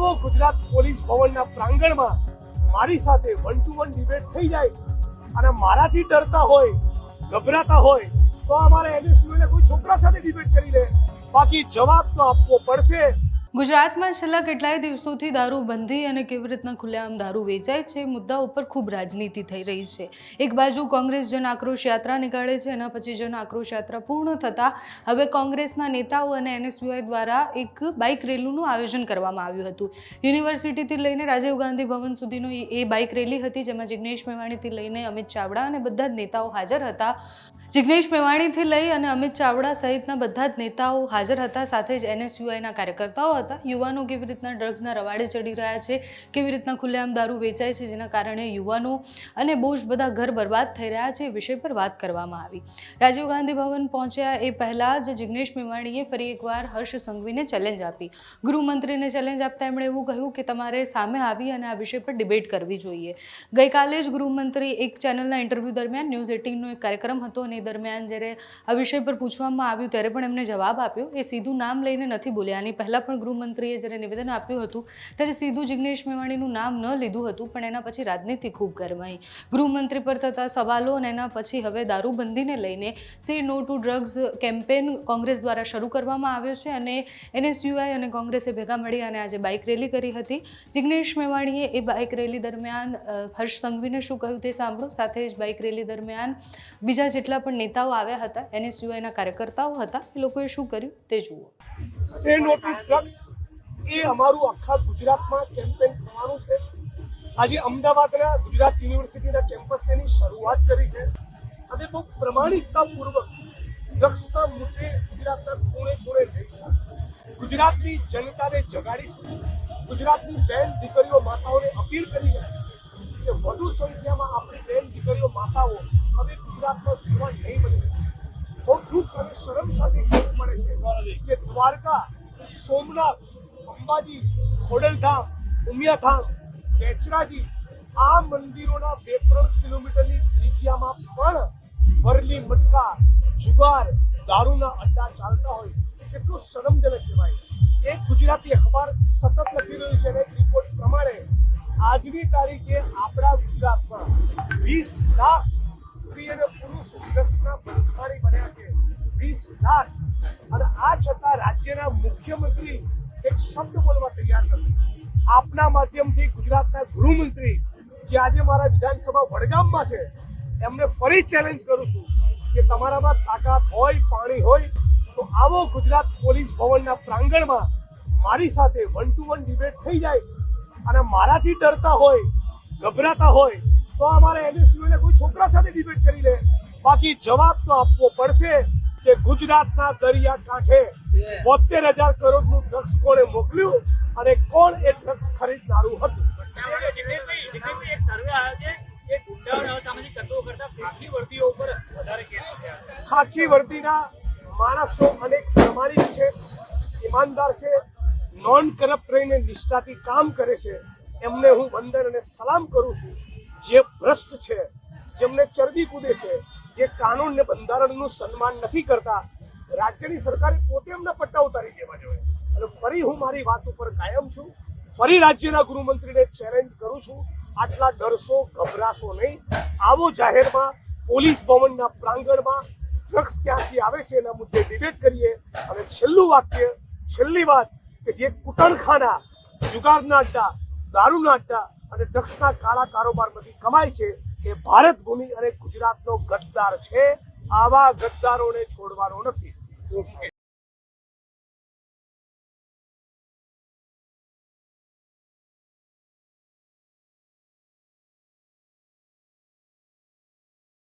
આવો ગુજરાત પોલીસ ભવનના પ્રાંગણમાં મારી સાથે વન ટુ વન ડિબેટ થઈ જાય અને મારાથી ડરતા હોય, ગભરાતા હોય, તો અમારે એનએસયુને કોઈ છોકરા સાથે ડિબેટ કરી લે. બાકી જવાબ તો આપવો પડશે. ગુજરાતમાં છેલ્લા કેટલાય દિવસોથી દારૂ બંધી અને કેવી રીતના ખુલ્લેઆમ દારૂ વેચાય છે મુદ્દા ઉપર ખૂબ રાજનીતિ થઈ રહી છે. એક બાજુ કોંગ્રેસ જન આક્રોશ યાત્રા નીકાળે છે, એના પછી જન આક્રોશ યાત્રા પૂર્ણ થતાં હવે કોંગ્રેસના નેતાઓ અને એનએસયુઆઈ દ્વારા એક બાઇક રેલીનું આયોજન કરવામાં આવ્યું હતું. યુનિવર્સિટીથી લઈને રાજીવ ગાંધી ભવન સુધીનો એ- એ બાઇક રેલી હતી, જેમાં જિગ્નેશ મેવાણીથી લઈને અમિત ચાવડા અને બધા જ નેતાઓ હાજર હતા. જિગ્નેશ મેવાણીથી લઈ અને અમિત ચાવડા સહિતના બધા જ નેતાઓ હાજર હતા, સાથે જ એનએસયુઆઈના કાર્યકર્તાઓ હતા. યુવાનો કેવી રીતના ડ્રગ્સના રવાડે ચડી રહ્યા છે, કેવી રીતના ખુલ્લેઆમ દારૂ વેચાય છે, જેના કારણે યુવાનો અને બહુ જ બધા ઘર બરબાદ થઈ રહ્યા છે એ વિષય પર વાત કરવામાં આવી. રાજીવ ગાંધી ભવન પહોંચ્યા એ પહેલાં જ જિગ્નેશ મેવાણીએ ફરી એકવાર હર્ષ સંઘવીને ચેલેન્જ આપી. ગૃહમંત્રીને ચેલેન્જ આપતા એમણે એવું કહ્યું કે તમારે સામે આવી અને આ વિષય પર ડિબેટ કરવી જોઈએ. ગઈકાલે જ ગૃહમંત્રી એક ચેનલના ઇન્ટરવ્યૂ દરમિયાન ન્યૂઝ એટીનનો એક કાર્યક્રમ હતો અને એ દરમિયાન જ્યારે આ વિષય પર પૂછવામાં આવ્યું ત્યારે પણ એમને જવાબ આપ્યો. એ સીધું નામ લઈને નથી બોલ્યા. આની પહેલાં પણ ગૃહમંત્રીએ જ્યારે નિવેદન આપ્યું હતું, ત્યારે સીધું જિગ્નેશ મેવાણીનું નામ ન લીધું હતું, પણ એના પછી રાજનીતિ ખૂબ ગરમાઈ. ગૃહમંત્રી પર થતા સવાલો અને એના પછી હવે દારૂબંધીને લઈને say no to drugs campaign Congress દ્વારા શરૂ કરવામાં આવ્યો છે અને એનએસયુઆઈ અને કોંગ્રેસે ભેગા મળી અને આજે બાઇક રેલી કરી હતી. જિગ્નેશ મેવાણીએ એ બાઇક રેલી દરમિયાન હર્ષ સંઘવીને શું કહ્યું તે સાંભળો. સાથે જ બાઇક રેલી દરમિયાન બીજા જેટલા પણ નેતાઓ આવ્યા હતા, એનએસયુઆઈના કાર્યકર્તાઓ હતા, એ લોકોએ શું કર્યું તે જુઓ. સે નો ટુ ડ્રગ્સ એ અમારું આખા ગુજરાતમાં કેમ્પેન થવાનું છે. આજે અમદાવાદના ગુજરાત યુનિવર્સિટીના કેમ્પસ તેની શરૂઆત કરી છે. અને બહુ પ્રમાણિકતાપૂર્વક ડ્રગ્સના મુદ્દે ગુજરાતના ખૂણે ખૂણે જઈશું ગુજરાતની જનતાને જગાડીશું ગુજરાતની બેન દીકરીઓ માતાઓને અપીલ કરી રહ્યા છે કે વધુ સંખ્યામાં આપણી બેન દીકરીઓ માતાઓ હવે ગુજરાતમાં જીવન નહીં બની. બહુ દુઃખ અને શરમ સાથે દ્વારકા, સોમનાથ, અંબાજી, ખોડલધામ, ઉમિયાધામ બેચરાજી આ મંદિરોના બે ત્રણ કિલોમીટરની ત્રિજ્યામાં પણ વરલી મટકા, જુગાર, દારૂના અડ્ડા ચાલતા હોય, કેટલું શરમજનક કહેવાય. એક ગુજરાતી અખબાર સતત લખી રહ્યું છે અને રિપોર્ટ પ્રમાણે આજની તારીખે આપણા ગુજરાતમાં વીસ લાખ સ્ત્રી અને પુરુષ ડ્રગ્સના બન્યા છે. વીસ લાખ. અને આ છતાં રાજ્યના મુખ્યમંત્રી એક શબ્દ બોલવા તૈયાર નથી. આપના માધ્યમથી ગુજરાતના ગૃહમંત્રી, જે આજે મારા વિધાનસભા વડગામમાં છે, એમને ફરી ચેલેન્જ કરું છું કે તમારામાં તાકાત હોય, પાણી હોય, તો આવો ગુજરાત પોલીસ ભવનના પ્રાંગણમાં મારી સાથે વન ટુ વન ડિબેટ થઈ જાય અને મારાથી ડરતા હોય, ગભરાતા હોય, તો અમારે એનએસયુને કોઈ છોકરા સાથે ડિબેટ કરી લે. બાકી જવાબ તો આપવો પડશે. કે ગુજરાતના દરિયા કાંઠે બોતેર હજાર કરોડનું ડ્રગ્સ કોણે મોકલ્યું અને કોણ એ ડ્રગ્સ ખરીદનારું હતું? ખાખી વર્દીના માણસો અનેક પ્રમાણિક છે ઈમાનદાર છે નોન કરપ્ટ રહીને નિષ્ઠાથી કામ કરે છે. એમને હું વંદન અને સલામ કરું છું. જે ભ્રષ્ટ છે જેમને ચરબી કૂદે છે જે કાનૂન ને બંધારણનું સન્માન નથી કરતા. રાજ્યની સરકારે પોતે એમના પટ્ટા ઉતારી દેવા જોઈએ. અને ફરી હું મારી વાત ઉપર કાયમ છું. ફરી રાજ્યના ગૃહમંત્રીને ચેલેન્જ કરું છું. આટલા ડરશો, ગભરાશો નહીં. આવો જાહેરમાં પોલીસ ભવનના પ્રાંગણમાં ડ્રગ્સ ક્યાંથી આવે છે એના મુદ્દે ડિબેટ કરીએ. અને છેલ્લું વાક્ય, છેલ્લી વાત કે જે કુટણખાના, જુગારના અડ્ડા દારૂના અડ્ડા અને ડ્રગ્સના કાળા કારોબારમાંથી કમાય છે એ ભારત ભૂમિ અને ગુજરાતનો ગદ્દાર છે. આવા ગદ્દારોને છોડવાનો નથી.